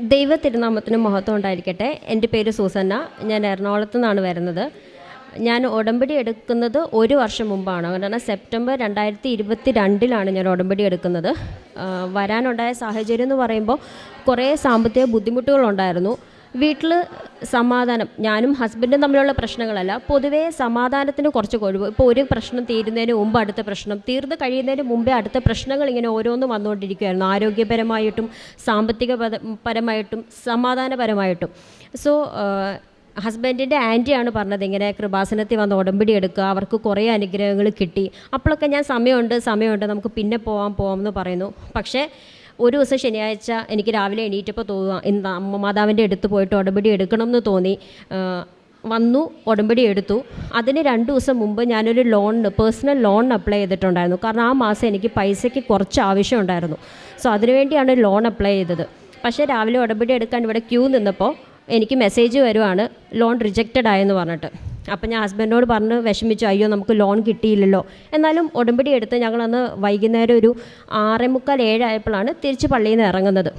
ദൈവ തിരുനാമത്തിന് മഹത്വം ഉണ്ടായിരിക്കട്ടെ. എന്റെ പേര് സൂസന്ന. ഞാൻ എറണാകുളത്ത് നിന്നാണ് വരുന്നത്. ഞാൻ ഉടമ്പടി എടുക്കുന്നത് ഒരു വർഷം മുമ്പാണ്. കാരണം സെപ്റ്റംബർ രണ്ടായിരത്തി ഇരുപത്തി രണ്ടിലാണ് ഞാൻ ഉടമ്പടി എടുക്കുന്നത്. വരാനുണ്ടായ സാഹചര്യം എന്ന് പറയുമ്പോൾ കുറേ സാമ്പത്തിക ബുദ്ധിമുട്ടുകളുണ്ടായിരുന്നു. വീട്ടിൽ സമാധാനം ഞാനും ഹസ്ബൻഡും തമ്മിലുള്ള പ്രശ്നങ്ങളല്ല. പൊതുവേ സമാധാനത്തിന് കുറച്ച് കഴിവ്. ഇപ്പോൾ ഒരു പ്രശ്നം തീരുന്നതിന് മുമ്പ് അടുത്ത പ്രശ്നം തീർന്നു കഴിയുന്നതിന് മുമ്പേ അടുത്ത പ്രശ്നങ്ങൾ ഇങ്ങനെ ഓരോന്നും വന്നുകൊണ്ടിരിക്കുകയായിരുന്നു. ആരോഗ്യപരമായിട്ടും സാമ്പത്തിക പരമായിട്ടും സമാധാനപരമായിട്ടും. സോ ഹസ്ബൻഡിന്റെ ആന്റിയാണ് പറഞ്ഞത് ഇങ്ങനെ കൃപാസനത്തിൽ വന്ന് ഉടമ്പടി എടുക്കുക അവർക്ക് കുറേ അനുഗ്രഹങ്ങൾ കിട്ടി. അപ്പോഴൊക്കെ ഞാൻ സമയമുണ്ട് സമയമുണ്ട് നമുക്ക് പിന്നെ പോകാം പോകാം എന്ന് പറയുന്നു. പക്ഷേ ഒരു ദിവസം ശനിയാഴ്ച എനിക്ക് രാവിലെ എണീറ്റപ്പോൾ തോന്നുക അമ്മ മാതാവിന്റെ അടുത്ത് പോയിട്ട് ഉടമ്പടി എടുക്കണം എന്ന് തോന്നി വന്നു ഉടമ്പടി എടുത്തു. അതിന് രണ്ട് ദിവസം മുമ്പ് ഞാനൊരു ലോണിന് പേഴ്സണൽ ലോണിന് അപ്ലൈ ചെയ്തിട്ടുണ്ടായിരുന്നു. കാരണം ആ മാസം എനിക്ക് പൈസയ്ക്ക് കുറച്ച് ആവശ്യമുണ്ടായിരുന്നു. സോ അതിനുവേണ്ടിയാണ് ലോൺ അപ്ലൈ ചെയ്തത്. പക്ഷേ രാവിലെ ഉടമ്പടി എടുക്കാൻ ഇവിടെ ക്യൂ നിന്നപ്പോൾ എനിക്ക് മെസ്സേജ് വരുവാണ് ലോൺ റിജക്റ്റഡ് ആയെന്ന് പറഞ്ഞിട്ട്. അപ്പം ഞാൻ ഹസ്ബൻഡിനോട് പറഞ്ഞ് വിഷമിച്ചു അയ്യോ നമുക്ക് ലോൺ കിട്ടിയില്ലല്ലോ. എന്നാലും ഉടമ്പടി എടുത്ത് ഞങ്ങളന്ന് വൈകുന്നേരം ഒരു ആറേ മുക്കാൽ ഏഴായപ്പോഴാണ് തിരിച്ച് പള്ളിയിൽ നിന്ന് ഇറങ്ങുന്നത്.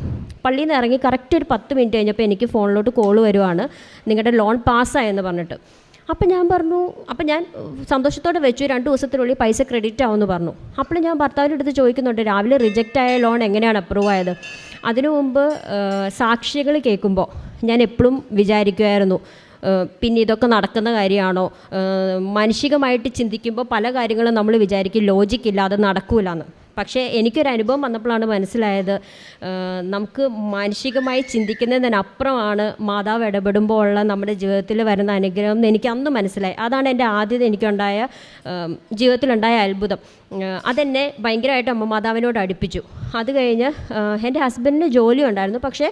പള്ളിയിൽ നിന്ന് ഇറങ്ങി കറക്റ്റ് ഒരു പത്ത് മിനിറ്റ് കഴിഞ്ഞപ്പോൾ എനിക്ക് ഫോണിലോട്ട് കോൾ വരുവാണ് നിങ്ങളുടെ ലോൺ പാസ്സായെന്ന് പറഞ്ഞിട്ട്. അപ്പം ഞാൻ പറഞ്ഞു അപ്പം ഞാൻ സന്തോഷത്തോടെ വെച്ചു രണ്ട് ദിവസത്തിനുള്ളിൽ പൈസ ക്രെഡിറ്റ് ആവുമെന്ന് പറഞ്ഞു. അപ്പോൾ ഞാൻ ഭർത്താവിന്റെ അടുത്ത് ചോദിക്കുന്നുണ്ട് രാവിലെ റിജക്റ്റ് ആയ ലോൺ എങ്ങനെയാണ് അപ്രൂവ് ആയത്? അതിനു മുമ്പ് സാക്ഷികൾ കേൾക്കുമ്പോൾ ഞാൻ എപ്പോഴും വിചാരിക്കുമായിരുന്നു പിന്നെ ഇതൊക്കെ നടക്കുന്ന കാര്യമാണോ? മാനുഷികമായിട്ട് ചിന്തിക്കുമ്പോൾ പല കാര്യങ്ങളും നമ്മൾ വിചാരിക്കും ലോജിക്കില്ല ഇല്ലാതെ നടക്കൂലെന്ന്. പക്ഷേ എനിക്കൊരു അനുഭവം വന്നപ്പോഴാണ് മനസ്സിലായത് നമുക്ക് മാനുഷികമായി ചിന്തിക്കുന്നതിനപ്പുറമാണ് മാതാവ് ഇടപെടുമ്പോൾ ഉള്ള നമ്മുടെ ജീവിതത്തിൽ വരുന്ന അനുഗ്രഹം എന്ന് എനിക്ക് അന്ന് മനസ്സിലായി. അതാണ് എന്റെ ആദ്യത്തെ എനിക്കുണ്ടായ ജീവിതത്തിലുണ്ടായ അത്ഭുതം. അതെന്നെ ഭയങ്കരമായിട്ട് അമ്മ മാതാവിനോട് അടുപ്പിച്ചു. അത് കഴിഞ്ഞ് എന്റെ ഹസ്ബൻഡിന് ജോലി ഉണ്ടായിരുന്നു. പക്ഷേ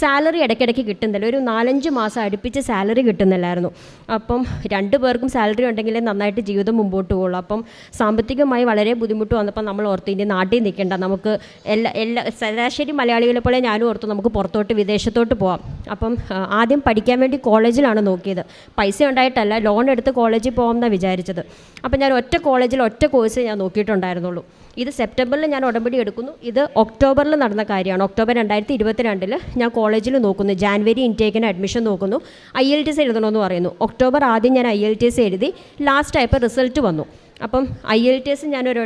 സാലറി ഇടയ്ക്കിടയ്ക്ക് കിട്ടുന്നില്ല. ഒരു നാലഞ്ച് മാസം അടുപ്പിച്ച് സാലറി കിട്ടുന്നില്ലായിരുന്നു. അപ്പം രണ്ടു പേർക്കും സാലറി ഉണ്ടെങ്കിലേ നന്നായിട്ട് ജീവിതം മുമ്പോട്ട് പോകുള്ളൂ. അപ്പം സാമ്പത്തികമായി വളരെ ബുദ്ധിമുട്ട് വന്നപ്പോൾ നമ്മൾ ഓർത്തു ഇനി നാട്ടിൽ നിൽക്കേണ്ട. നമുക്ക് എല്ലാ എല്ലാ ശരാശരി മലയാളികളെ പോലെ ഞാനും ഓർത്തു നമുക്ക് പുറത്തോട്ട് വിദേശത്തോട്ട് പോവാം. അപ്പം ആദ്യം പഠിക്കാൻ വേണ്ടി കോളേജിലാണ് നോക്കിയത്. പൈസ ഉണ്ടായിട്ടല്ല ലോൺ എടുത്ത് കോളേജിൽ പോകാം എന്നാണ് വിചാരിച്ചത്. അപ്പം ഞാൻ ഒറ്റ കോളേജിൽ ഒറ്റ കോഴ്സ് ഞാൻ നോക്കിയിട്ടുണ്ടായിരുന്നുള്ളൂ. ഇത് സെപ്റ്റംബറിൽ ഞാൻ ഉടമ്പടി എടുക്കുന്നു. ഇത് ഒക്ടോബറിൽ നടന്ന കാര്യമാണ്. ഒക്ടോബർ രണ്ടായിരത്തി ഇരുപത്തിരണ്ടിൽ ഞാൻ കോളേജിൽ നോക്കുന്നു. ജാനുവരി ഇൻടേക്കിന് അഡ്മിഷൻ നോക്കുന്നു. ഐ എൽ ടി എസ് എഴുതണമെന്ന് പറയുന്നു. ഒക്ടോബർ ആദ്യം ഞാൻ ഐ എൽ ടി എസ് എഴുതി ലാസ്റ്റ് ആയപ്പോൾ റിസൾട്ട് വന്നു. അപ്പം ഐ എൽ ടി എസ് ഞാനൊരു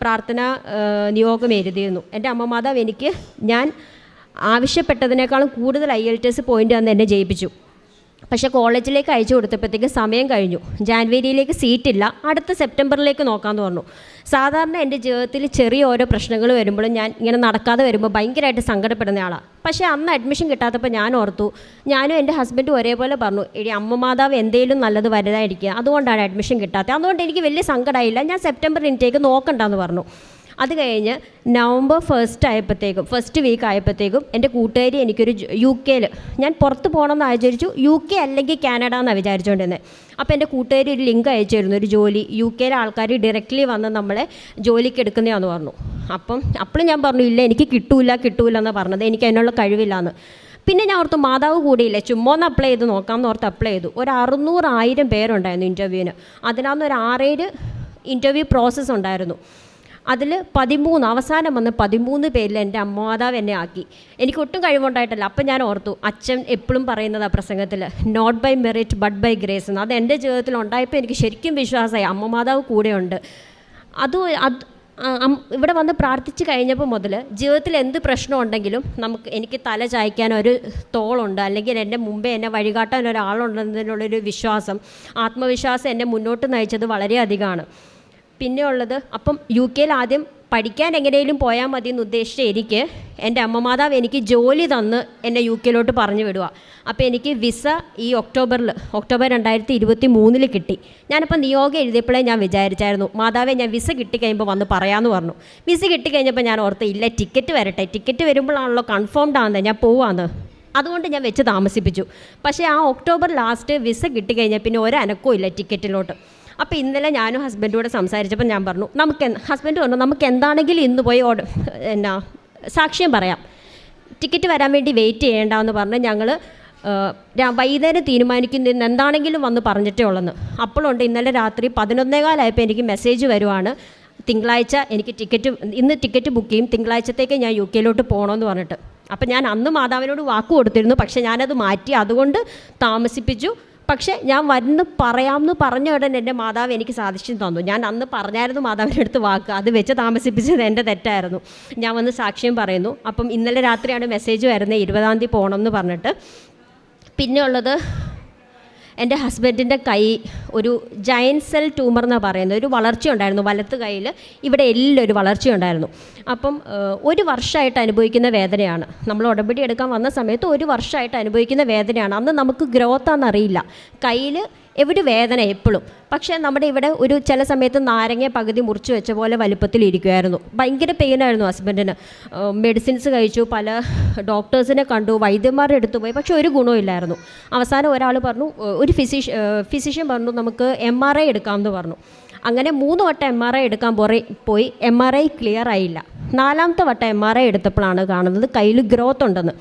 പ്രാർത്ഥന നിയോഗം എഴുതിയിരുന്നു. എന്റെ അമ്മ മാതാവ് എനിക്ക് ഞാൻ ആവശ്യപ്പെട്ടതിനേക്കാളും കൂടുതൽ I L T S point അന്ന് എന്നെ ജയിപ്പിച്ചു. പക്ഷേ കോളേജിലേക്ക് അയച്ചു കൊടുത്തപ്പോഴത്തേക്ക് സമയം കഴിഞ്ഞു. ജാൻവരിയിലേക്ക് സീറ്റില്ല. അടുത്ത സെപ്റ്റംബറിലേക്ക് നോക്കാമെന്ന് പറഞ്ഞു. സാധാരണ എന്റെ ജീവിതത്തിൽ ചെറിയ ഓരോ പ്രശ്നങ്ങൾ വരുമ്പോഴും ഞാൻ ഇങ്ങനെ നടക്കാതെ വരുമ്പോൾ ഭയങ്കരമായിട്ട് സങ്കടപ്പെടുന്ന ആളാണ് പക്ഷേ അന്ന് അഡ്മിഷൻ കിട്ടാത്തപ്പോൾ ഞാൻ ഓർത്തു ഞാനും എന്റെ ഹസ്ബൻഡും ഒരേപോലെ പറഞ്ഞു എടി അമ്മ മാതാവ് എന്തെങ്കിലും നല്ലത് വലുതായിരിക്കുക. അതുകൊണ്ടാണ് അഡ്മിഷൻ കിട്ടാത്തത്. അതുകൊണ്ട് എനിക്ക് വലിയ സങ്കടമായില്ല. ഞാൻ സെപ്റ്റംബർ ഇന്റേക്ക് നോക്കണ്ടെന്ന് പറഞ്ഞു. അത് കഴിഞ്ഞ് നവംബർ ഫസ്റ്റ് ആയപ്പോഴത്തേക്കും ഫസ്റ്റ് വീക്ക് ആയപ്പോഴത്തേക്കും എന്റെ കൂട്ടുകാരി എനിക്കൊരു യു കെയിൽ ഞാൻ പുറത്ത് പോകണമെന്ന് ആചരിച്ചു. യു കെ അല്ലെങ്കിൽ കാനഡ എന്നാണ് വിചാരിച്ചുകൊണ്ടിരുന്നത് അപ്പോൾ എന്റെ കൂട്ടുകാരി ഒരു ലിങ്ക് അയച്ചിരുന്നു. ഒരു ജോലി യു കെയിലെ ആൾക്കാർ ഡയറക്റ്റ്ലി വന്ന് നമ്മളെ ജോലിക്ക് എടുക്കുന്നതാന്ന് പറഞ്ഞു. അപ്പം അപ്പോഴും ഞാൻ പറഞ്ഞു ഇല്ല എനിക്ക് കിട്ടൂല കിട്ടൂല എന്ന് പറഞ്ഞത്. എനിക്ക് അതിനുള്ള കഴിവില്ല എന്ന് പിന്നെ ഞാൻ ഓർത്തു മാതാവ് കൂടിയില്ലേ? ചുമ്മാ ഒന്ന് അപ്ലൈ ചെയ്ത് നോക്കാം എന്ന് ഓർത്ത് അപ്ലൈ ചെയ്തു. ഒരു അറുന്നൂറായിരം പേരുണ്ടായിരുന്നു ഇന്റർവ്യൂവിന് അതിനകത്ത് ഒരു ആറേഴ് ഇന്റർവ്യൂ പ്രോസസ്സ് ഉണ്ടായിരുന്നു. അതിൽ പതിമൂന്ന് അവസാനം വന്ന് പതിമൂന്ന് പേരിൽ എന്റെ അമ്മമാതാവ് എന്നെ ആക്കി. എനിക്ക് ഒട്ടും കഴിവുണ്ടായിട്ടല്ല. അപ്പം ഞാൻ ഓർത്തു അച്ഛൻ എപ്പോഴും പറയുന്നത് ആ പ്രസംഗത്തിൽ not by merit but by grace എന്ന്. അത് എന്റെ ജീവിതത്തിൽ ഉണ്ടായപ്പോൾ എനിക്ക് ശരിക്കും വിശ്വാസമായി. അമ്മമാതാവ് കൂടെയുണ്ട്. അത് അത് ഇവിടെ വന്ന് പ്രാർത്ഥിച്ച് കഴിഞ്ഞപ്പോൾ മുതൽ ജീവിതത്തിൽ എന്ത് പ്രശ്നം ഉണ്ടെങ്കിലും നമുക്ക് എനിക്ക് തല ചായ്ക്കാൻ ഒരു തോളുണ്ട്. അല്ലെങ്കിൽ എന്റെ മുമ്പേ എന്നെ വഴികാട്ടാൻ ഒരാളുണ്ടെന്നതിനുള്ളൊരു വിശ്വാസം ആത്മവിശ്വാസം എന്നെ മുന്നോട്ട് നയിച്ചത് വളരെയധികമാണ്. പിന്നെ ഉള്ളത് അപ്പം യു കെയിൽ ആദ്യം പഠിക്കാൻ എങ്ങനെയും പോയാൽ മതി എന്ന് ഉദ്ദേശിച്ച എനിക്ക് എന്റെ അമ്മമാതാവ് എനിക്ക് ജോലി തന്ന് എന്നെ യു കെയിലോട്ട് പറഞ്ഞു വിടുക. അപ്പോൾ എനിക്ക് വിസ ഈ ഒക്ടോബറിൽ ഒക്ടോബർ രണ്ടായിരത്തി ഇരുപത്തി മൂന്നിൽ കിട്ടി. ഞാനിപ്പോൾ നിയോഗം എഴുതിയപ്പോഴേ ഞാൻ വിചാരിച്ചായിരുന്നു മാതാവെ ഞാൻ വിസ കിട്ടിക്കഴിയുമ്പോൾ വന്ന് പറയാമെന്ന് പറഞ്ഞു. വിസ കിട്ടിക്കഴിഞ്ഞപ്പോൾ ഞാൻ ഓർത്ത് ഇല്ല ടിക്കറ്റ് വരട്ടെ ടിക്കറ്റ് വരുമ്പോഴാണല്ലോ കൺഫേംഡ് ആകുന്നത് ഞാൻ പോവാന്ന്. അതുകൊണ്ട് ഞാൻ വെച്ച് താമസിപ്പിച്ചു. പക്ഷേ ആ ഒക്ടോബർ ലാസ്റ്റ് വിസ കിട്ടിക്കഴിഞ്ഞാൽ പിന്നെ ഒരനക്കവും ഇല്ല ടിക്കറ്റിലോട്ട്. അപ്പോൾ ഇന്നലെ ഞാനും ഹസ്ബൻഡും കൂടെ സംസാരിച്ചപ്പോൾ ഞാൻ പറഞ്ഞു നമുക്ക് ഹസ്ബൻഡ് പറഞ്ഞു നമുക്ക് എന്താണെങ്കിലും ഇന്ന് പോയി ഓർഡർ എന്നാ സാക്ഷ്യം പറയാം. ടിക്കറ്റ് വരാൻ വേണ്ടി വെയിറ്റ് ചെയ്യേണ്ട എന്ന് പറഞ്ഞ് ഞങ്ങൾ വൈകുന്നേരം തീരുമാനിക്കുന്ന എന്താണെങ്കിലും വന്ന് പറഞ്ഞിട്ടേ ഉള്ളെന്ന്. അപ്പോഴുണ്ട് ഇന്നലെ രാത്രി പതിനൊന്നേകാലായപ്പോൾ എനിക്ക് മെസ്സേജ് വരുവാണ് തിങ്കളാഴ്ച എനിക്ക് ടിക്കറ്റ് ഇന്ന് ടിക്കറ്റ് ബുക്ക് ചെയ്യും തിങ്കളാഴ്ചത്തേക്ക് ഞാൻ യു കെയിലോട്ട് പോകണമെന്ന് പറഞ്ഞിട്ട്. അപ്പം ഞാൻ അന്ന് മാതാവിനോട് വാക്ക് കൊടുത്തിരുന്നു പക്ഷേ ഞാനത് മാറ്റി അതുകൊണ്ട് താമസിപ്പിച്ചു. പക്ഷേ ഞാൻ വന്ന് പറയാമെന്ന് പറഞ്ഞ ഉടനെ എന്റെ മാതാവ് എനിക്ക് സാധിച്ചു തന്നു. ഞാൻ അന്ന് പറഞ്ഞായിരുന്നു മാതാവിന്റെ അടുത്ത് വാക്ക്. അത് വെച്ച് താമസിപ്പിച്ചത് എന്റെ തെറ്റായിരുന്നു. ഞാൻ വന്ന് സാക്ഷ്യം പറയുന്നു. അപ്പം ഇന്നലെ രാത്രിയാണ് മെസ്സേജ് വരുന്നത് ഇരുപതാം തീയതി പോകണം എന്ന് പറഞ്ഞിട്ട്. പിന്നെ ഉള്ളത് എന്റെ ഹസ്ബൻഡിന്റെ കൈ ഒരു ജയൻ സെൽ ട്യൂമർ എന്ന് പറയുന്നത്. ഒരു വളർച്ച ഉണ്ടായിരുന്നു. വലത്ത് കൈയിൽ ഇവിടെ എല്ലാം ഒരു വളർച്ച ഉണ്ടായിരുന്നു. അപ്പം ഒരു വർഷമായിട്ട് അനുഭവിക്കുന്ന വേദനയാണ്. നമ്മൾ ഉടമ്പടി എടുക്കാൻ വന്ന സമയത്ത് ഒരു വർഷമായിട്ട് അനുഭവിക്കുന്ന വേദനയാണ്. അന്ന് നമുക്ക് ഗ്രോത്ത് ആണെന്നറിയില്ല കയ്യിൽ എവിടെ വേദന എപ്പോഴും. പക്ഷേ നമ്മുടെ ഇവിടെ ഒരു ചില സമയത്ത് നാരങ്ങ പകുതി മുറിച്ച് വെച്ച പോലെ വലുപ്പത്തിൽ ഇരിക്കുമായിരുന്നു ഭയങ്കര പെയിനായിരുന്നു ഹസ്ബൻഡിന് മെഡിസിൻസ് കഴിച്ചു പല ഡോക്ടേഴ്സിനെ കണ്ടു വൈദ്യന്മാരുടെ അടുത്ത് പോയി. പക്ഷേ ഒരു ഗുണമില്ലായിരുന്നു അവസാനം ഒരാൾ പറഞ്ഞു ഒരു ഫിസിഷ് ഫിസിഷ്യൻ പറഞ്ഞു നമുക്ക് എം ആർ ഐ എടുക്കാമെന്ന് പറഞ്ഞു. അങ്ങനെ മൂന്ന് വട്ടം എം ആർ ഐ എടുക്കാൻ പോയി പോയി. എം ആർ ഐ ക്ലിയർ ആയില്ല. നാലാമത്തെ വട്ടം എം ആർ ഐ എടുത്തപ്പോഴാണ് കാണുന്നത് കയ്യിൽ ഗ്രോത്ത് ഉണ്ടെന്ന്.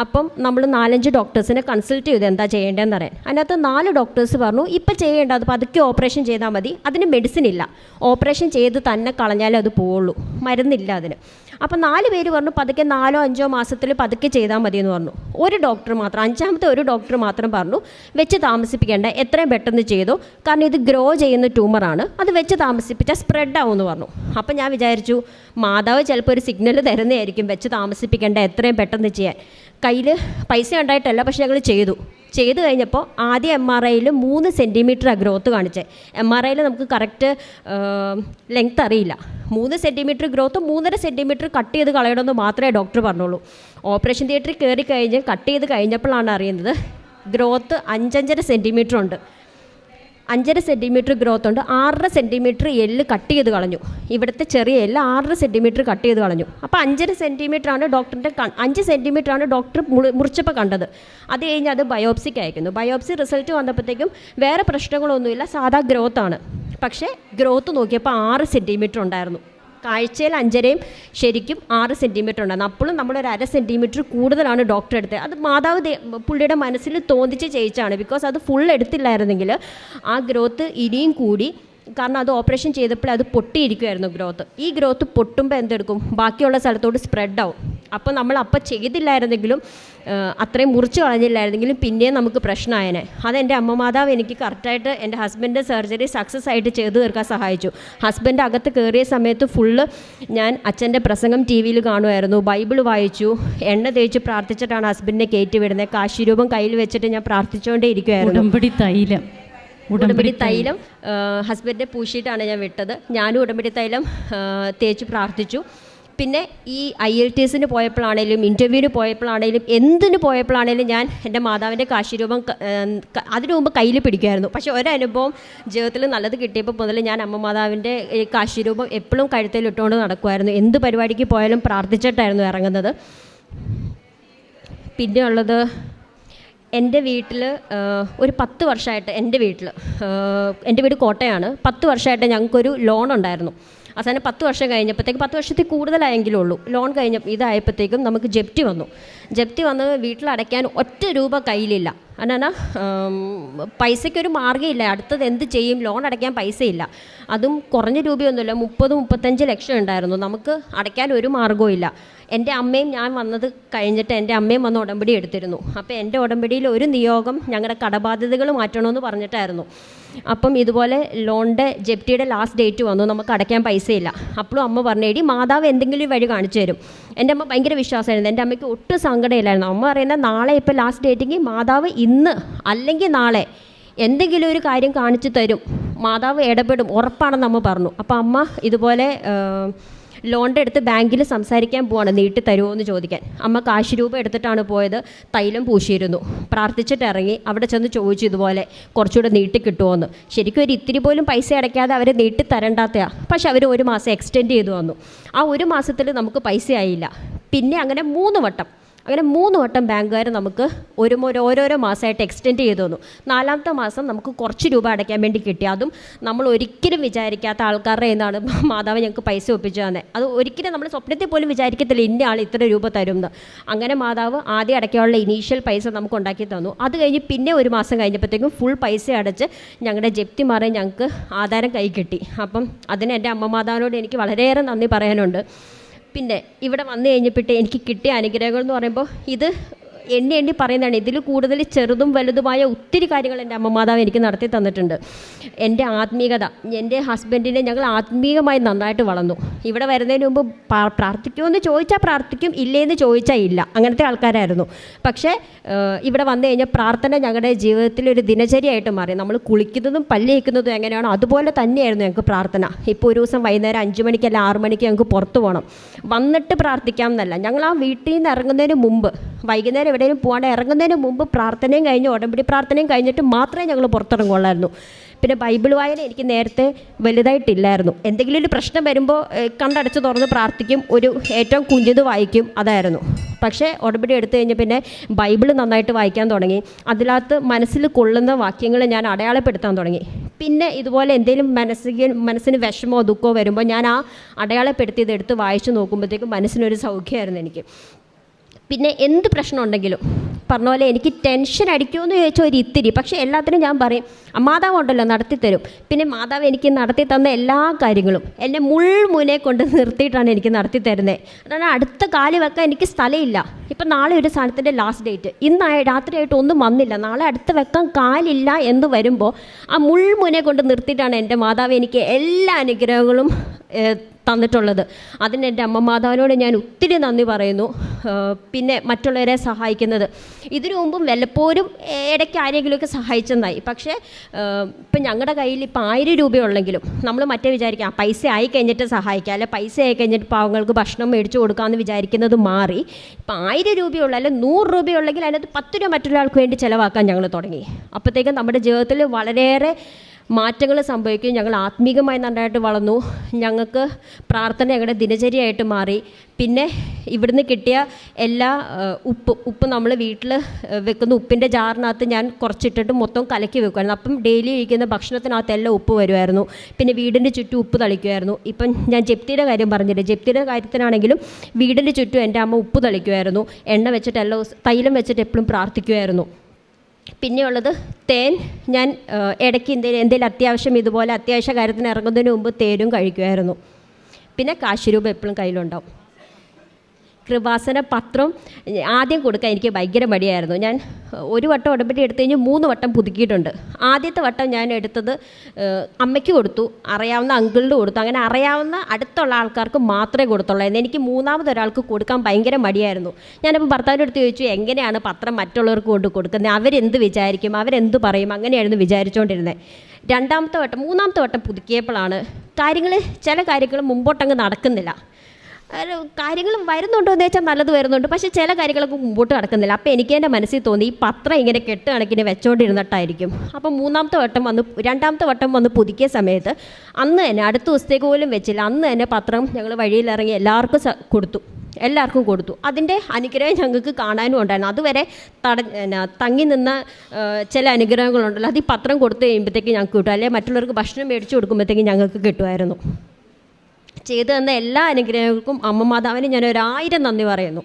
അപ്പം നമ്മൾ നാലഞ്ച് ഡോക്ടേഴ്സിനെ കൺസൾട്ട് ചെയ്ത്. എന്താ ചെയ്യേണ്ടതെന്ന് പറയാൻ അതിനകത്ത് നാല് ഡോക്ടേഴ്സ് പറഞ്ഞു ഇപ്പം ചെയ്യേണ്ട അത് പതുക്കെ ഓപ്പറേഷൻ ചെയ്താൽ മതി. അതിന് മെഡിസിൻ ഇല്ല. ഓപ്പറേഷൻ ചെയ്ത് തന്നെ കളഞ്ഞാലേ അത് പോവുള്ളൂ. മരുന്നില്ല അതിന്. അപ്പം നാല് പേര് പറഞ്ഞു പതുക്കെ നാലോ അഞ്ചോ മാസത്തിൽ പതുക്കെ ചെയ്താൽ മതി എന്ന് പറഞ്ഞു. ഒരു ഡോക്ടർ മാത്രം അഞ്ചാമത്തെ ഒരു ഡോക്ടർ മാത്രം പറഞ്ഞു വെച്ച് താമസിപ്പിക്കേണ്ട. എത്രയും പെട്ടെന്ന് ചെയ്തു. കാരണം ഇത് ഗ്രോ ചെയ്യുന്ന ട്യൂമറാണ് അത് വെച്ച് താമസിപ്പിച്ചാൽ സ്പ്രെഡ് എന്ന് പറഞ്ഞു. അപ്പം ഞാൻ വിചാരിച്ചു മാതാവ് ചിലപ്പോൾ ഒരു സിഗ്നൽ തരുന്നതായിരിക്കും. വെച്ച് താമസിപ്പിക്കേണ്ട എത്രയും പെട്ടെന്ന് ചെയ്യാൻ. കയ്യിൽ പൈസ ഉണ്ടായിട്ടല്ല പക്ഷെ ഞങ്ങൾ ചെയ്തു. ചെയ്തു കഴിഞ്ഞപ്പോൾ ആദ്യം എം ആർ ഐയിൽ മൂന്ന് സെന്റിമീറ്ററാണ് ഗ്രോത്ത് കാണിച്ചത് എം ആർ ഐയിൽ നമുക്ക് കറക്റ്റ് ലെങ്ത് അറിയില്ല. മൂന്ന് സെന്റിമീറ്റർ ഗ്രോത്ത് മൂന്നര സെന്റിമീറ്റർ കട്ട് ചെയ്ത് കളയണമെന്ന് മാത്രമേ ഡോക്ടർ പറഞ്ഞുള്ളൂ. ഓപ്പറേഷൻ തിയേറ്ററിൽ കയറി കഴിഞ്ഞ് കട്ട് ചെയ്ത് കഴിഞ്ഞപ്പോഴാണ് അറിയുന്നത്. ഗ്രോത്ത് അഞ്ചഞ്ചര സെന്റിമീറ്റർ ഉണ്ട്. അഞ്ചര സെന്റിമീറ്റർ ഗ്രോത്ത് ഉണ്ട്. ആറര സെന്റിമീറ്റർ എല്ല് കട്ട് ചെയ്ത് കളഞ്ഞു. ഇവിടുത്തെ ചെറിയ എല്ല് ആറര സെന്റിമീറ്റർ കട്ട് ചെയ്ത് കളഞ്ഞു. അപ്പോൾ അഞ്ചര ആണ് ഡോക്ടറിന്റെ അഞ്ച് ആണ് ഡോക്ടർ മുറിച്ചപ്പോൾ കണ്ടത്. അത് കഴിഞ്ഞ് അത് ബയോപ്സിക്ക് അയക്കുന്നു. ബയോപ്സി റിസൾട്ട് വന്നപ്പോഴത്തേക്കും വേറെ പ്രശ്നങ്ങളൊന്നുമില്ല. സാധാ ഗ്രോത്താണ് പക്ഷേ ഗ്രോത്ത് നോക്കിയപ്പോൾ ആറ് സെന്റിമീറ്റർ ഉണ്ടായിരുന്നു. കാഴ്ചയിൽ അഞ്ചരയും ശരിക്കും ആറ് സെന്റിമീറ്റർ ഉണ്ടായിരുന്നു അപ്പോഴും നമ്മളൊരു അര സെന്റിമീറ്റർ കൂടുതലാണ് ഡോക്ടർ എടുത്തത്. അത് മാതാവ് പുള്ളിയുടെ മനസ്സിൽ തോന്നിച്ച് ചെയ്യിച്ചാണ്. ബിക്കോസ് അത് ഫുൾ എടുത്തില്ലായിരുന്നെങ്കിൽ ആ ഗ്രോത്ത് ഇനിയും കൂടി കാരണം അത് ഓപ്പറേഷൻ ചെയ്തപ്പോൾ അത് പൊട്ടിയിരിക്കുമായിരുന്നു ഗ്രോത്ത് ഈ ഗ്രോത്ത് പൊട്ടുമ്പോൾ എന്തെടുക്കും? ബാക്കിയുള്ള സ്ഥലത്തോട്ട് സ്പ്രെഡ് ആവും. അപ്പോൾ നമ്മൾ അപ്പോൾ ചെയ്തില്ലായിരുന്നെങ്കിലും അത്രയും മുറിച്ച് കളഞ്ഞില്ലായിരുന്നെങ്കിലും പിന്നെയും നമുക്ക് പ്രശ്നമായേനെ. അതെന്റെ അമ്മ മാതാവ് എനിക്ക് കറക്റ്റായിട്ട് എന്റെ ഹസ്ബൻഡിന്റെ സർജറി സക്സസ് ആയിട്ട് ചെയ്തു തീർക്കാൻ സഹായിച്ചു. ഹസ്ബൻഡ് അകത്ത് കയറിയ സമയത്ത് ഫുള്ള് ഞാൻ അച്ഛന്റെ പ്രസംഗം ടി വിയിൽ കാണുമായിരുന്നു ബൈബിൾ വായിച്ചു. എണ്ണ തേച്ച് പ്രാർത്ഥിച്ചിട്ടാണ് ഹസ്ബൻഡിനെ കയറ്റി വിടുന്നത്. കാശിരൂപം കയ്യിൽ വെച്ചിട്ട് ഞാൻ പ്രാർത്ഥിച്ചുകൊണ്ടേ ഇരിക്കുമായിരുന്നു തൈലം. ഉടമ്പടി തൈലം ഹസ്ബൻഡിനെ പൂശിയിട്ടാണ് ഞാൻ വിട്ടത്. ഞാനും ഉടമ്പടി തൈലം തേച്ച് പ്രാർത്ഥിച്ചു. പിന്നെ ഈ ഐ എൽ ടി എസിന് പോയപ്പോഴാണേലും ഇന്റർവ്യൂവിന് പോയപ്പോഴാണേലും എന്തിന് പോയപ്പോഴാണേലും ഞാൻ എന്റെ മാതാവിന്റെ കാശിരൂപം അതിനു മുമ്പ് കയ്യിൽ പിടിക്കുമായിരുന്നു. പക്ഷേ ഒരനുഭവം ജീവിതത്തിൽ നല്ലത് കിട്ടിയപ്പോൾ മുതൽ ഞാൻ അമ്മ മാതാവിന്റെ കാശിരൂപം എപ്പോഴും കഴുത്തിൽ ഇട്ടുകൊണ്ട് നടക്കുമായിരുന്നു. എന്ത് പരിപാടിക്ക് പോയാലും പ്രാർത്ഥിച്ചിട്ടായിരുന്നു ഇറങ്ങുന്നത്. പിന്നെ ഉള്ളത് എന്റെ വീട്ടിൽ ഒരു പത്ത് വർഷമായിട്ട് എന്റെ വീട്ടിൽ എന്റെ വീട് കോട്ടയാണ്. പത്ത് വർഷമായിട്ട് ഞങ്ങൾക്കൊരു ലോൺ ഉണ്ടായിരുന്നു. അവസാനം പത്ത് വർഷം കഴിഞ്ഞപ്പോഴത്തേക്ക് പത്ത് വർഷത്തിൽ കൂടുതലായെങ്കിലും ഉള്ളൂ. ലോൺ കഴിഞ്ഞ ഇതായപ്പോഴത്തേക്കും നമുക്ക് ജപ്തി വന്നു. ജപ്തി വന്ന് വീട്ടിൽ അടയ്ക്കാൻ ഒറ്റ രൂപ കയ്യിലില്ല. എന്നാ പൈസയ്ക്കൊരു മാർഗമില്ല അടുത്തത് എന്ത് ചെയ്യും? ലോൺ അടയ്ക്കാൻ പൈസയില്ല അതും കുറഞ്ഞ രൂപയൊന്നുമില്ല. മുപ്പത് മുപ്പത്തഞ്ച് ലക്ഷം ഉണ്ടായിരുന്നു. നമുക്ക് അടയ്ക്കാൻ ഒരു മാർഗവും ഇല്ല. എന്റെ അമ്മയും ഞാൻ വന്നത് കഴിഞ്ഞിട്ട് എന്റെ അമ്മയും വന്ന് ഉടമ്പടി എടുത്തിരുന്നു. അപ്പോൾ എന്റെ ഉടമ്പടിയിൽ ഒരു നിയോഗം ഞങ്ങളുടെ കടബാധ്യതകൾ മാറ്റണമെന്ന് പറഞ്ഞിട്ടായിരുന്നു. അപ്പം ഇതുപോലെ ലോണിന്റെ ജപ്റ്റിയുടെ ലാസ്റ്റ് ഡേറ്റ് വന്നു. നമുക്ക് അടയ്ക്കാൻ പൈസയില്ല. അപ്പോഴും അമ്മ പറഞ്ഞു എടി മാതാവ് എന്തെങ്കിലും വഴി കാണിച്ചു തരും. എന്റെ അമ്മ ഭയങ്കര വിശ്വാസമായിരുന്നു. എന്റെ അമ്മയ്ക്ക് ഒട്ടും സങ്കടമില്ലായിരുന്നു. അമ്മ പറയുന്നത് നാളെ ഇപ്പോൾ ലാസ്റ്റ് ഡേറ്റെങ്കിൽ മാതാവ് ഇന്ന് അല്ലെങ്കിൽ നാളെ എന്തെങ്കിലും ഒരു കാര്യം കാണിച്ചു തരും. മാതാവ് ഇടപെടും. ഉറപ്പാണെന്ന് അമ്മ പറഞ്ഞു. അപ്പോൾ അമ്മ ഇതുപോലെ ലോണിന്റെ അടുത്ത് ബാങ്കിൽ സംസാരിക്കാൻ പോവാണ്. നീട്ടി തരുമോ എന്ന് ചോദിക്കാൻ. അമ്മ കാശ് രൂപ എടുത്തിട്ടാണ് പോയത്. തൈലം പൂശിയിരുന്നു. പ്രാർത്ഥിച്ചിട്ട് ഇറങ്ങി. അവിടെ ചെന്ന് ചോദിച്ചു ഇതുപോലെ കുറച്ചുകൂടെ നീട്ടി കിട്ടുമോ എന്ന് ശരിക്കും ഒരു ഇത്തിരി പോലും പൈസ അടയ്ക്കാതെ അവർ നീട്ടി തരണ്ടാത്തയാ. പക്ഷെ അവർ ഒരു മാസം എക്സ്റ്റെൻഡ് ചെയ്തു വന്നു ആ ഒരു മാസത്തിൽ നമുക്ക് പൈസ ആയില്ല പിന്നെ അങ്ങനെ മൂന്ന് വട്ടം അങ്ങനെ മൂന്ന് വട്ടം ബാങ്കുകാർ നമുക്ക് ഒരു ഓരോരോ മാസമായിട്ട് എക്സ്റ്റെൻഡ് ചെയ്തു തന്നു. നാലാമത്തെ മാസം നമുക്ക് കുറച്ച് രൂപ അടയ്ക്കാൻ വേണ്ടി കിട്ടി. അതും നമ്മൾ ഒരിക്കലും വിചാരിക്കാത്ത ആൾക്കാരുടെ എന്നാണ് മാതാവ് ഞങ്ങൾക്ക് പൈസ ഒപ്പിച്ചു തന്നെ. അത് ഒരിക്കലും നമ്മൾ സ്വപ്നത്തിൽ പോലും വിചാരിക്കത്തില്ല ഇന്ന ആൾ ഇത്ര രൂപ തരും എന്ന് അങ്ങനെ മാതാവ് ആദ്യം അടയ്ക്കാനുള്ള ഇനീഷ്യൽ പൈസ നമുക്ക് ഉണ്ടാക്കി തന്നു. അത് കഴിഞ്ഞ് പിന്നെ ഒരു മാസം കഴിഞ്ഞപ്പോഴത്തേക്കും ഫുൾ പൈസ അടച്ച് ഞങ്ങളുടെ ജപ്തി മാറി ഞങ്ങൾക്ക് ആധാരം കൈ കിട്ടി. അപ്പം അതിന് എന്റെ അമ്മ മാതാവിനോട് എനിക്ക് വളരെയേറെ നന്ദി പറയാനുണ്ട്. പിന്നെ ഇവിടെ വന്നു കഴിഞ്ഞപ്പോഴത്തെ എനിക്ക് കിട്ടിയ അനുഗ്രഹങ്ങൾ എന്ന് പറയുമ്പോൾ ഇത് എണ്ണി എണ്ണി പറയുന്നതാണ്. ഇതിൽ കൂടുതൽ ചെറുതും വലുതുമായ ഒത്തിരി കാര്യങ്ങൾ എന്റെ അമ്മ മാതാവ് എനിക്ക് നടത്തി തന്നിട്ടുണ്ട്. എന്റെ ആത്മീയത എന്റെ ഹസ്ബൻഡിനെ ഞങ്ങൾ ആത്മീയമായി നന്നായിട്ട് വളർന്നു. ഇവിടെ വരുന്നതിന് മുമ്പ് പ്രാ- പ്രാർത്ഥിക്കുമെന്ന് ചോദിച്ചാൽ പ്രാർത്ഥിക്കും ഇല്ലേന്ന് ചോദിച്ചാൽ ഇല്ല. അങ്ങനത്തെ ആൾക്കാരായിരുന്നു. പക്ഷേ ഇവിടെ വന്നു കഴിഞ്ഞാൽ പ്രാർത്ഥന ഞങ്ങളുടെ ജീവിതത്തിൽ ഒരു ദിനചര്യയായിട്ട് മാറി. നമ്മൾ കുളിക്കുന്നതും പല്ലിയിക്കുന്നതും എങ്ങനെയാണോ അതുപോലെ തന്നെയായിരുന്നു ഞങ്ങൾക്ക് പ്രാർത്ഥന. ഇപ്പോൾ ഒരു ദിവസം വൈകുന്നേരം അഞ്ച് മണിക്ക് അല്ല ആറ് മണിക്ക് ഞങ്ങൾക്ക് പുറത്ത് പോകണം വന്നിട്ട് പ്രാർത്ഥിക്കാം എന്നല്ല. ഞങ്ങൾ ആ വീട്ടിൽ നിന്ന് ഇറങ്ങുന്നതിന് മുമ്പ് വൈകുന്നേരം എവിടെയെങ്കിലും പോകാണ്ട് ഇറങ്ങുന്നതിന് മുമ്പ് പ്രാർത്ഥനയും കഴിഞ്ഞ് ഉടമ്പടി പ്രാർത്ഥനയും കഴിഞ്ഞിട്ട് മാത്രമേ ഞങ്ങൾ പുറത്തിറങ്ങുള്ളായിരുന്നു പിന്നെ ബൈബിൾ വായന എനിക്ക് നേരത്തെ വലുതായിട്ടില്ലായിരുന്നു. എന്തെങ്കിലും ഒരു പ്രശ്നം വരുമ്പോൾ കണ്ടടച്ച് തുറന്ന് പ്രാർത്ഥിക്കും. ഒരു ഏറ്റവും കുഞ്ഞത് വായിക്കും. അതായിരുന്നു. പക്ഷേ ഉടമ്പടി എടുത്തു കഴിഞ്ഞ് പിന്നെ ബൈബിൾ നന്നായിട്ട് വായിക്കാൻ തുടങ്ങി. അതിനകത്ത് മനസ്സിൽ കൊള്ളുന്ന വാക്യങ്ങൾ ഞാൻ അടയാളപ്പെടുത്താൻ തുടങ്ങി. പിന്നെ ഇതുപോലെ എന്തെങ്കിലും മനസ്സിൽ മനസ്സിന് വിഷമോ ദുഃഖമോ വരുമ്പോൾ ഞാൻ ആ അടയാളപ്പെടുത്തിയത് എടുത്ത് വായിച്ചു നോക്കുമ്പോഴത്തേക്കും മനസ്സിനൊരു സൗഖ്യമായിരുന്നു എനിക്ക്. പിന്നെ എന്ത് പ്രശ്നം ഉണ്ടെങ്കിലും പറഞ്ഞ പോലെ എനിക്ക് ടെൻഷൻ അടിക്കുമെന്ന് ചോദിച്ചാൽ ഒരു ഇത്തിരി. പക്ഷേ എല്ലാത്തിനും ഞാൻ പറയും "ആ, മാതാവ് ഉണ്ടല്ലോ നടത്തി തരും. പിന്നെ മാതാവ് എനിക്ക് നടത്തി തന്ന എല്ലാ കാര്യങ്ങളും എന്നെ മുൾമുനെ കൊണ്ട് നിർത്തിയിട്ടാണ് എനിക്ക് നടത്തി തരുന്നത് അതാണ് അടുത്ത കാലി വെക്കാൻ എനിക്ക് സ്ഥലമില്ല. ഇപ്പം നാളെ ഒരു സാധനത്തിന്റെ ലാസ്റ്റ് ഡേറ്റ് ഇന്ന് രാത്രിയായിട്ട് ഒന്നും വന്നില്ല. നാളെ അടുത്ത് വെക്കാൻ കാലില്ല എന്ന് വരുമ്പോൾ ആ മുൾമുനെ കൊണ്ട് നിർത്തിയിട്ടാണ് എന്റെ മാതാവ് എനിക്ക് എല്ലാ അനുഗ്രഹങ്ങളും തന്നിട്ടുള്ളത്. അതിന് എന്റെ അമ്മ മാതാവിനോട് ഞാൻ ഒത്തിരി നന്ദി പറയുന്നു. പിന്നെ മറ്റുള്ളവരെ സഹായിക്കുന്നത്. ഇതിനു മുമ്പും വല്ലപ്പോഴും ഇടയ്ക്ക് ആരെങ്കിലുമൊക്കെ സഹായിച്ചെന്നായി. പക്ഷേ ഇപ്പം ഞങ്ങളുടെ കയ്യിൽ ഇപ്പം ആയിരം രൂപയുള്ളെങ്കിലും നമ്മൾ മറ്റേ വിചാരിക്കാം "ആ, പൈസ ആയി കഴിഞ്ഞിട്ട് സഹായിക്കാം. അല്ലെ പൈസ ആയി കഴിഞ്ഞിട്ട് പാവങ്ങൾക്ക് ഭക്ഷണം മേടിച്ചു കൊടുക്കാമെന്ന് വിചാരിക്കുന്നത് മാറി. ഇപ്പം ആയിരം രൂപയുള്ള അല്ലെ നൂറ് രൂപയുള്ളെങ്കിൽ അതിനകത്ത് പത്ത് രൂപ മറ്റൊരാൾക്ക് വേണ്ടി ചിലവാക്കാൻ ഞങ്ങൾ തുടങ്ങി. അപ്പോഴത്തേക്കും നമ്മുടെ ജീവിതത്തിൽ വളരെയേറെ മാറ്റങ്ങൾ സംഭവിക്കും. ഞങ്ങൾ ആത്മീകമായി നന്നായിട്ട് വളർന്നു. ഞങ്ങൾക്ക് പ്രാർത്ഥന ഞങ്ങളുടെ ദിനചര്യയായിട്ട് മാറി. പിന്നെ ഇവിടുന്ന് കിട്ടിയ എല്ലാ ഉപ്പ് ഉപ്പ് നമ്മൾ വീട്ടിൽ വെക്കുന്ന ഉപ്പിന്റെ ജാറിനകത്ത് ഞാൻ കുറച്ചിട്ടിട്ട് മൊത്തം കലക്കി വെക്കുമായിരുന്നു അപ്പം ഡെയിലി കഴിക്കുന്ന ഭക്ഷണത്തിനകത്ത് എല്ലാം ഉപ്പ് വരുമായിരുന്നു പിന്നെ വീടിന്റെ ചുറ്റും ഉപ്പ് തളിക്കുമായിരുന്നു ഇപ്പം ഞാൻ ജപ്തിയുടെ കാര്യം പറഞ്ഞില്ലേ? ജപ്തിയുടെ കാര്യത്തിനാണെങ്കിലും വീടിന്റെ ചുറ്റും എന്റെ അമ്മ ഉപ്പ് തളിക്കുമായിരുന്നു എണ്ണ വെച്ചിട്ട് എല്ലാ തൈലം വെച്ചിട്ട് എപ്പോഴും പ്രാർത്ഥിക്കുമായിരുന്നു പിന്നെയുള്ളത് തേൻ. ഞാൻ ഇടയ്ക്ക് എന്തെങ്കിലും എന്തെങ്കിലും അത്യാവശ്യം ഇതുപോലെ അത്യാവശ്യ കാര്യത്തിന് ഇറങ്ങുന്നതിന് മുമ്പ് തേനും കഴിക്കുമായിരുന്നു. പിന്നെ കാശ് രൂപ എപ്പോഴും കയ്യിലുണ്ടാവും. കൃപാസന പത്രം ആദ്യം കൊടുക്കാൻ എനിക്ക് ഭയങ്കര മടിയായിരുന്നു. ഞാൻ ഒരു വട്ടം ഉടമ്പടി എടുത്തു കഴിഞ്ഞ് മൂന്ന് വട്ടം പുതുക്കിയിട്ടുണ്ട്. ആദ്യത്തെ വട്ടം ഞാൻ എടുത്തത് അമ്മയ്ക്ക് കൊടുത്തു. അറിയാവുന്ന അങ്കിളിന് കൊടുത്തു. അങ്ങനെ അറിയാവുന്ന അടുത്തുള്ള ആൾക്കാർക്ക് മാത്രമേ കൊടുത്തുള്ളായിരുന്നു എനിക്ക് മൂന്നാമത് ഒരാൾക്ക് കൊടുക്കാൻ ഭയങ്കര മടിയായിരുന്നു. ഞാനപ്പോൾ ഭർത്താവിന്റെ അടുത്ത് ചോദിച്ചു എങ്ങനെയാണ് പത്രം മറ്റുള്ളവർക്ക് കൊണ്ട് കൊടുക്കുന്നത്? അവരെന്ത് വിചാരിക്കും? അവരെന്ത് പറയും? അങ്ങനെയായിരുന്നു വിചാരിച്ചുകൊണ്ടിരുന്നത് രണ്ടാമത്തെ വട്ടം മൂന്നാമത്തെ വട്ടം പുതുക്കിയപ്പോഴാണ് കാര്യങ്ങൾ ചില കാര്യങ്ങൾ മുമ്പോട്ടങ്ങ് നടക്കുന്നില്ല. കാര്യങ്ങൾ വരുന്നുണ്ടോ എന്ന് വെച്ചാൽ നല്ലത് വരുന്നുണ്ട്. പക്ഷേ ചില കാര്യങ്ങളൊക്കെ മുമ്പോട്ട് നടക്കുന്നില്ല. അപ്പോൾ എനിക്ക് എന്റെ മനസ്സിൽ തോന്നി ഈ പത്രം ഇങ്ങനെ കെട്ട് കണക്കിന് വെച്ചോണ്ടിരുന്നിട്ടായിരിക്കും. അപ്പം മൂന്നാമത്തെ വട്ടം വന്ന് രണ്ടാമത്തെ വട്ടം വന്ന് പുതുക്കിയ സമയത്ത് അന്ന് തന്നെ അടുത്ത ദിവസത്തേക്ക് പോലും വെച്ചില്ല. അന്ന് തന്നെ പത്രം ഞങ്ങൾ വഴിയിലിറങ്ങി എല്ലാവർക്കും കൊടുത്തു. എല്ലാവർക്കും കൊടുത്തു. അതിന്റെ അനുഗ്രഹം ഞങ്ങൾക്ക് കാണാനും ഉണ്ടായിരുന്നു. അതുവരെ തട തങ്ങി നിന്ന ചില അനുഗ്രഹങ്ങളുണ്ടല്ലോ. അത് ഈ പത്രം കൊടുത്തു കഴിയുമ്പോഴത്തേക്ക് ഞങ്ങൾക്ക് കിട്ടും. അല്ലെങ്കിൽ മറ്റുള്ളവർക്ക് ഭക്ഷണം മേടിച്ചു കൊടുക്കുമ്പോഴത്തേക്ക് ഞങ്ങൾക്ക് കിട്ടുമായിരുന്നു. ചെയ്തു തന്ന എല്ലാ അനുഗ്രഹങ്ങൾക്കും അമ്മ മാതാവിന് ഞാൻ ഒരായിരം നന്ദി പറയുന്നു.